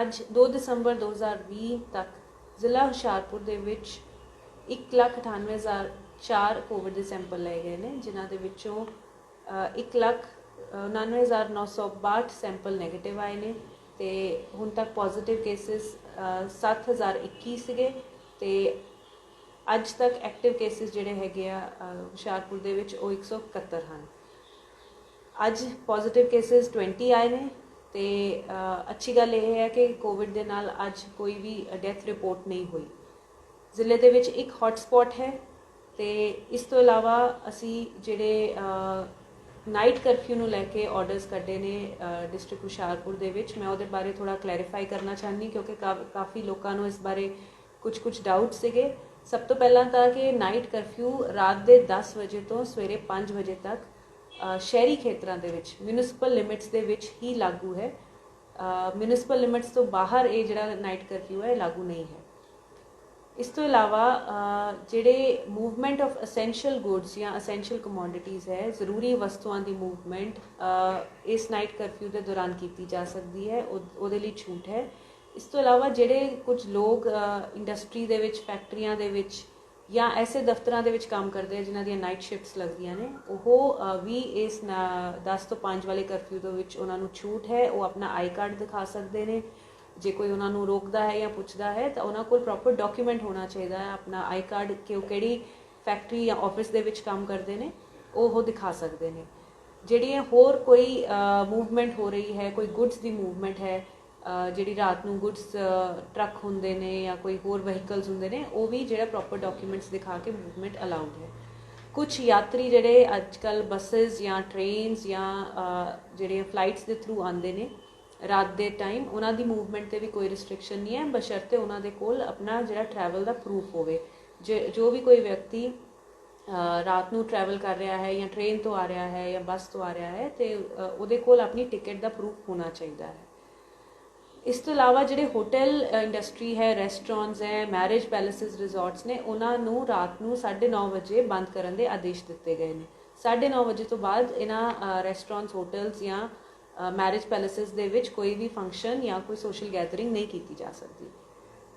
ਅੱਜ 2 ਦਸੰਬਰ 2020 ਤੱਕ ਜ਼ਿਲ੍ਹਾ ਹੁਸ਼ਿਆਰਪੁਰ ਦੇ ਵਿੱਚ 198004 ਕੋਵਿਡ ਦੇ ਸੈਂਪਲ ਲਏ ਗਏ ਨੇ, ਜਿਨ੍ਹਾਂ ਦੇ ਵਿੱਚੋਂ 199962 ਸੈਂਪਲ 네ਗੇਟਿਵ ਆਏ ਨੇ ਤੇ ਹੁਣ ਤੱਕ ਪੋਜ਼ਿਟਿਵ ਕੇਸਿਸ 7021 ਸੀਗੇ ਤੇ ਅੱਜ ਤੱਕ ਐਕਟਿਵ ਕੇਸਿਸ ਜਿਹੜੇ ਹੈਗੇ ਆ ਹੁਸ਼ਿਆਰਪੁਰ ਦੇ ਵਿੱਚ ਉਹ 171 ਹਨ। ਅੱਜ ਪੋਜ਼ਿਟਿਵ ਕੇਸਿਸ 20 ਆਏ ਨੇ ਤੇ ਅੱਛੀ ਗੱਲ ਇਹ ਹੈ ਕਿ ਕੋਵਿਡ ਦੇ ਨਾਲ ਅੱਜ ਕੋਈ ਵੀ ਡੈਥ ਰਿਪੋਰਟ ਨਹੀਂ ਹੋਈ। ਜ਼ਿਲ੍ਹੇ ਦੇ ਵਿੱਚ ਇੱਕ ਹੌਟਸਪੌਟ ਹੈ ਤੇ ਇਸ ਤੋਂ ਇਲਾਵਾ ਅਸੀਂ ਜਿਹੜੇ ਨਾਈਟ ਕਰਫਿਊ ਨੂੰ ਲੈ ਕੇ ਆਰਡਰਸ ਕੱਢੇ ਨੇ ਡਿਸਟ੍ਰਿਕਟ ਹੁਸ਼ਿਆਰਪੁਰ ਦੇ ਵਿੱਚ। ਮੈਂ ਉਹਦੇ ਬਾਰੇ ਥੋੜਾ ਕਲੈਰੀਫਾਈ ਕਰਨਾ ਚਾਹੁੰਦੀ, ਕਿਉਂਕਿ ਕਾ- ਕਾਫੀ ਲੋਕਾਂ ਨੂੰ ਇਸ ਬਾਰੇ ਕੁਝ ਕੁਝ ਡਾਊਟ ਸੀਗੇ। ਸਭ ਤੋਂ ਪਹਿਲਾਂ ਤਾਂ ਕਿ ਨਾਈਟ ਕਰਫਿਊ ਰਾਤ ਦੇ 10 ਵਜੇ ਤੋਂ ਸਵੇਰੇ 5 ਵਜੇ ਤੱਕ ਸ਼ਹਿਰੀ ਖੇਤਰਾਂ ਦੇ ਵਿੱਚ ਮਿਊਨਿਸਪਲ ਲਿਮਿਟਸ ਦੇ ਵਿੱਚ ਹੀ ਲਾਗੂ ਹੈ। ਮਿਊਨਿਸਪਲ ਲਿਮਿਟਸ ਤੋਂ ਬਾਹਰ ਇਹ ਜਿਹੜਾ ਨਾਈਟ ਕਰਫਿਊ ਹੈ, ਇਹ ਲਾਗੂ ਨਹੀਂ ਹੈ। ਇਸ ਤੋਂ ਇਲਾਵਾ ਜਿਹੜੇ ਮੂਵਮੈਂਟ ਆਫ ਐਸੈਂਸ਼ੀਅਲ ਗੁੱਡਸ ਜਾਂ ਐਸੈਂਸ਼ੀਅਲ ਕਮੋਡਿਟੀਜ਼ ਹੈ, ਜ਼ਰੂਰੀ ਵਸਤੂਆਂ ਦੀ ਮੂਵਮੈਂਟ ਇਸ ਨਾਈਟ ਕਰਫਿਊ ਦੇ ਦੌਰਾਨ ਕੀਤੀ ਜਾ ਸਕਦੀ ਹੈ। ਉਹ- ਉਹਦੇ ਲਈ ਛੂਟ ਹੈ। ਇਸ ਤੋਂ ਇਲਾਵਾ, ਜਿਹੜੇ ਕੁਝ ਲੋਕ ਇੰਡਸਟਰੀ ਦੇ ਵਿੱਚ ਫੈਕਟਰੀਆਂ ਦੇ ਵਿੱਚ ਜਾਂ ਐਸੇ ਦਫ਼ਤਰਾਂ ਦੇ ਵਿੱਚ ਕੰਮ ਕਰਦੇ ਆ ਜਿਨ੍ਹਾਂ ਦੀਆਂ ਨਾਈਟ ਸ਼ਿਫਟਸ ਲੱਗਦੀਆਂ ਨੇ, ਉਹ ਵੀ ਇਸ ਨਾ- 10 ਤੋਂ 5 ਵਾਲੇ ਕਰਫਿਊ ਦੇ ਵਿੱਚ ਉਹਨਾਂ ਨੂੰ ਛੂਟ ਹੈ, ਉਹ ਆਪਣਾ ਆਈ ਕਾਰਡ ਦਿਖਾ ਸਕਦੇ ਨੇ। ਜੇ ਕੋਈ ਉਹਨਾਂ ਨੂੰ ਰੋਕਦਾ ਹੈ ਜਾਂ ਪੁੱਛਦਾ ਹੈ, ਤਾਂ ਉਹਨਾਂ ਕੋਲ ਪ੍ਰੋਪਰ ਡਾਕੂਮੈਂਟ ਹੋਣਾ ਚਾਹੀਦਾ ਹੈ, ਆਪਣਾ ਆਈ ਕਾਰਡ ਕਿ ਉਹ ਕਿਹੜੀ ਫੈਕਟਰੀ ਜਾਂ ਆਫਿਸ ਦੇ ਵਿੱਚ ਕੰਮ ਕਰਦੇ ਨੇ, ਉਹ ਉਹ ਦਿਖਾ ਸਕਦੇ ਨੇ। ਜਿਹੜੀਆਂ ਹੋਰ ਕੋਈ ਮੂਵਮੈਂਟ ਹੋ ਰਹੀ ਹੈ, ਕੋਈ ਗੁੱਡਸ ਦੀ ਮੂਵਮੈਂਟ ਹੈ ਜਿਹੜੀ ਰਾਤ ਨੂੰ ਗੁੱਡਸ ਟਰੱਕ ਹੁੰਦੇ ਨੇ ਜਾਂ ਕੋਈ ਹੋਰ ਵਹੀਕਲਸ ਹੁੰਦੇ ਨੇ, ਉਹ ਵੀ ਜਿਹੜਾ ਪ੍ਰੋਪਰ ਡਾਕੂਮੈਂਟਸ ਦਿਖਾ ਕੇ ਮੂਵਮੈਂਟ ਅਲਾਉਡ ਹੈ। ਕੁਝ ਯਾਤਰੀ ਜਿਹੜੇ ਅੱਜ ਕੱਲ ਬੱਸਸ ਜਾਂ ਟ੍ਰੇਨਸ ਜਾਂ ਜਿਹੜੇ ਫਲਾਈਟਸ ਦੇ ਥਰੂ ਆਉਂਦੇ ਨੇ, ਰਾਤ ਦੇ ਟਾਈਮ ਉਹਨਾਂ ਦੀ ਮੂਵਮੈਂਟ ਤੇ ਵੀ ਕੋਈ ਰਿਸਟ੍ਰਿਕਸ਼ਨ ਨਹੀਂ ਹੈ, ਬਸ਼ਰਤੇ ਉਹਨਾਂ ਦੇ ਕੋਲ ਆਪਣਾ ਜਿਹੜਾ ਟਰੈਵਲ ਦਾ ਪ੍ਰੂਫ ਹੋਵੇ। ਜੇ- ਜੋ ਵੀ ਕੋਈ ਵਿਅਕਤੀ ਰਾਤ ਨੂੰ ਟਰੈਵਲ ਕਰ ਰਿਹਾ ਹੈ ਜਾਂ ਟ੍ਰੇਨ ਤੋਂ ਆ ਰਿਹਾ ਹੈ ਜਾਂ ਬੱਸ ਤੋਂ ਆ ਰਿਹਾ ਹੈ ਤੇ ਉਹਦੇ ਕੋਲ ਆਪਣੀ ਟਿਕਟ ਦਾ ਪ੍ਰੂਫ ਹੋਣਾ ਚਾਹੀਦਾ ਹੈ। ਇਸ ਤੋਂ ਇਲਾਵਾ ਜਿਹੜੇ ਹੋਟਲ ਇੰਡਸਟਰੀ ਹੈ ਰੈਸਟੋਰੈਂਟਸ ਹੈ ਮੈਰਿਜ ਪੈਲੇਸਿਸ ਰਿਜ਼ੋਰਟਸ ਨੇ, ਉਹਨਾਂ ਨੂੰ ਰਾਤ ਨੂੰ 9:30 ਵਜੇ ਬੰਦ ਕਰਨ ਦੇ ਆਦੇਸ਼ ਦਿੱਤੇ ਗਏ ਨੇ। 9:30 ਵਜੇ ਤੋਂ ਬਾਅਦ ਇਹਨਾਂ ਰੈਸਟੋਰੈਂਟਸ ਹੋਟਲਸ ਜਾਂ ਮੈਰਿਜ ਪੈਲੇਸਿਸ ਦੇ ਵਿੱਚ ਕੋਈ ਵੀ ਫੰਕਸ਼ਨ ਜਾਂ ਕੋਈ ਸੋਸ਼ਲ ਗੈਦਰਿੰਗ ਨਹੀਂ ਕੀਤੀ ਜਾ ਸਕਦੀ।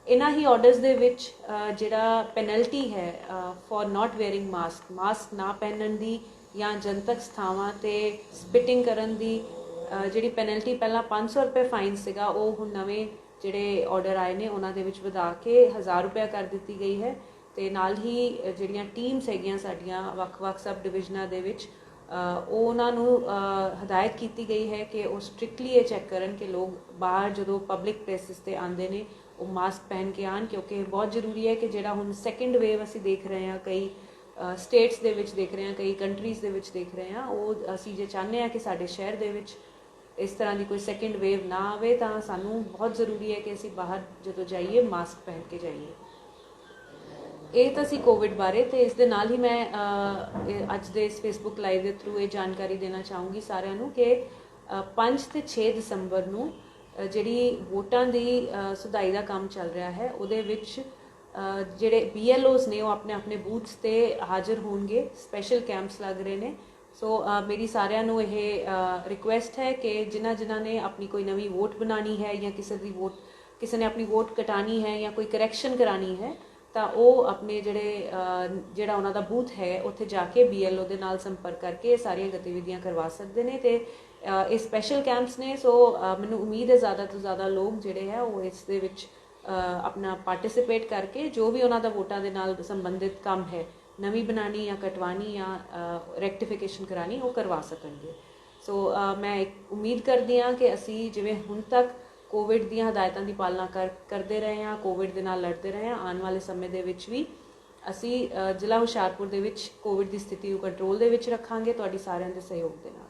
ਇਹਨਾਂ ਹੀ ਆਰਡਰਸ ਦੇ ਵਿੱਚ ਜਿਹੜਾ ਪੈਨਲਟੀ ਹੈ for not wearing mask mask ਨਾ ਪਹਿਨਣ ਦੀ ਜਾਂ ਜਨਤਕ ਸਥਾਵਾਂ ਤੇ ਸਪਿਟਿੰਗ ਕਰਨ ਦੀ ਜਿਹੜੀ ਪੈਨਲਟੀ ਪਹਿਲਾਂ 500 ਰੁਪਏ ਫਾਈਨ ਸੀਗਾ, ਉਹ ਹੁਣ ਨਵੇਂ ਜਿਹੜੇ ਆਰਡਰ ਆਏ ਨੇ, ਉਹਨਾਂ ਦੇ ਵਿੱਚ ਵਧਾ ਕੇ 1000 ਰੁਪਏ ਕਰ ਦਿੱਤੀ ਗਈ ਹੈ। ਤੇ ਨਾਲ ਹੀ ਜਿਹੜੀਆਂ ਟੀਮਸ ਹੈਗੀਆਂ ਸਾਡੀਆਂ ਵੱਖ-ਵੱਖ ਸਬ ਡਿਵੀਜ਼ਨਾਂ ਦੇ ਵਿੱਚ ਉਹਨਾਂ ਨੂੰ ਹਦਾਇਤ ਕੀਤੀ ਗਈ ਹੈ ਕਿ ਉਹ ਸਟ੍ਰਿਕਟਲੀ ਇਹ ਚੈੱਕ ਕਰਨ ਕਿ ਲੋਕ ਬਾਹਰ ਜਦੋਂ ਪਬਲਿਕ ਪਲੇਸਿਸ ਤੇ ਆਉਂਦੇ ਨੇ, ਉਹ ਮਾਸਕ ਪਹਿਨ ਕੇ ਆਣ ਕਿਉਂਕਿ ਬਹੁਤ ਜ਼ਰੂਰੀ ਹੈ ਕਿ ਜਿਹੜਾ ਹੁਣ ਸੈਕੰਡ ਵੇਵ ਅਸੀਂ ਦੇਖ ਰਹੇ ਹਾਂ, ਕਈ ਸਟੇਟਸ ਦੇ ਵਿੱਚ ਦੇਖ ਰਹੇ ਹਾਂ, ਕਈ ਕੰਟਰੀਜ਼ ਦੇ ਵਿੱਚ ਦੇਖ ਰਹੇ ਹਾਂ, ਉਹ ਅਸੀਂ ਜੇ ਚਾਹੁੰਦੇ ਹਾਂ ਕਿ ਸਾਡੇ ਸ਼ਹਿਰ ਦੇ ਵਿੱਚ ਇਸ ਤਰ੍ਹਾਂ ਦੀ ਕੋਈ ਸੈਕੰਡ ਵੇਵ ਨਾ ਆਵੇ ਤਾਂ ਸਾਨੂੰ ਬਹੁਤ ਜ਼ਰੂਰੀ ਹੈ ਕਿ ਅਸੀਂ ਬਾਹਰ ਜਦੋਂ ਜਾਈਏ ਮਾਸਕ ਪਹਿਨ ਕੇ ਜਾਈਏ। ਇਹ ਤਾਂ ਸੀ ਕੋਵਿਡ ਬਾਰੇ ਤੇ ਇਸ ਦੇ ਨਾਲ ਹੀ ਮੈਂ ਅੱਜ ਦੇ ਇਸ ਫੇਸਬੁੱਕ ਲਾਈਵ ਦੇ ਥਰੂ ਇਹ ਜਾਣਕਾਰੀ ਦੇਣਾ ਚਾਹੂੰਗੀ ਸਾਰਿਆਂ ਨੂੰ ਕਿ 5 ਤੇ 6 ਦਸੰਬਰ ਨੂੰ ਜਿਹੜੀ ਵੋਟਾਂ ਦੀ ਸੁਧਾਈ ਦਾ ਕੰਮ ਚੱਲ ਰਿਹਾ ਹੈ ਉਹਦੇ ਵਿੱਚ ਅ, ਜਿਹੜੇ BLOs ਨੇ ਉਹ ਆਪਣੇ ਆਪਣੇ ਬੂਥਸ ਤੇ ਹਾਜ਼ਰ ਹੋਣਗੇ। ਸਪੈਸ਼ਲ ਕੈਂਪਸ ਲੱਗ ਰਹੇ ਨੇ। ਸੋ uh, ਮੇਰੀ ਸਾਰਿਆਂ ਨੂੰ ਇਹ ਰਿਕੁਐਸਟ ਹੈ ਕਿ ਜਿਨ੍ਹਾਂ ਜਿਨ੍ਹਾਂ ਨੇ ਆਪਣੀ ਕੋਈ ਨਵੀਂ ਵੋਟ ਬਣਾਣੀ ਹੈ ਜਾਂ ਕਿਸੇ ਦੀ ਵੋਟ ਕਿਸੇ ਨੇ ਆਪਣੀ ਵੋਟ ਕਟਾਣੀ ਹੈ ਜਾਂ ਕੋਈ ਕਰੈਕਸ਼ਨ ਕਰਾਣੀ ਹੈ, ਤਾਂ ਉਹ ਆਪਣੇ ਜਿਹੜੇ ਜਿਹੜਾ ਉਹਨਾਂ ਦਾ ਬੂਥ ਹੈ, ਉੱਥੇ ਜਾ ਕੇ BLO ਦੇ ਨਾਲ ਸੰਪਰਕ ਕਰਕੇ ਇਹ ਸਾਰੀਆਂ ਗਤੀਵਿਧੀਆਂ ਕਰਵਾ ਸਕਦੇ ਨੇ ਤੇ ਇਹ ਸਪੈਸ਼ਲ ਕੈਂਪਸ ਨੇ ਸੋ ਮੈਨੂੰ ਉਮੀਦ ਹੈ ਜ਼ਿਆਦਾ ਤੋਂ ਜ਼ਿਆਦਾ ਲੋਕ ਜਿਹੜੇ ਹੈ ਉਹ ਇਸ ਦੇ ਵਿੱਚ ਆਪਣਾ ਪਾਰਟਿਸਿਪੇਟ ਕਰਕੇ ਜੋ ਵੀ ਉਹਨਾਂ ਦਾ ਵੋਟਾਂ ਦੇ ਨਾਲ ਸੰਬੰਧਿਤ ਕੰਮ ਹੈ ਨਵੀਂ ਬਣਾਣੀ ਜਾਂ ਕਟਵਾਣੀ ਜਾਂ ਰੈਕਟੀਫਿਕੇਸ਼ਨ ਕਰਾਣੀ ਉਹ ਕਰਵਾ ਸਕਣਗੇ। ਸੋ ਮੈਂ ਉਮੀਦ ਕਰਦੀ ਹਾਂ ਕਿ ਅਸੀਂ ਜਿਵੇਂ ਹੁਣ ਤੱਕ ਕੋਵਿਡ ਦੀਆਂ ਹਦਾਇਤਾਂ ਦੀ ਪਾਲਣਾ ਕਰ, ਕਰਦੇ ਰਹੇ ਹਾਂ ਕੋਵਿਡ ਦੇ ਨਾਲ ਲੜਦੇ ਰਹੇ ਹਾਂ, ਆਉਣ ਵਾਲੇ ਸਮੇਂ ਦੇ ਵਿੱਚ ਵੀ ਅਸੀਂ ਜ਼ਿਲ੍ਹਾ ਹੁਸ਼ਿਆਰਪੁਰ ਦੇ ਵਿੱਚ ਕੋਵਿਡ ਦੀ ਸਥਿਤੀ ਨੂੰ ਕੰਟਰੋਲ ਦੇ ਵਿੱਚ ਰੱਖਾਂਗੇ, ਤੁਹਾਡੀ ਸਾਰਿਆਂ ਦੇ ਸਹਿਯੋਗ ਦੇ ਨਾਲ।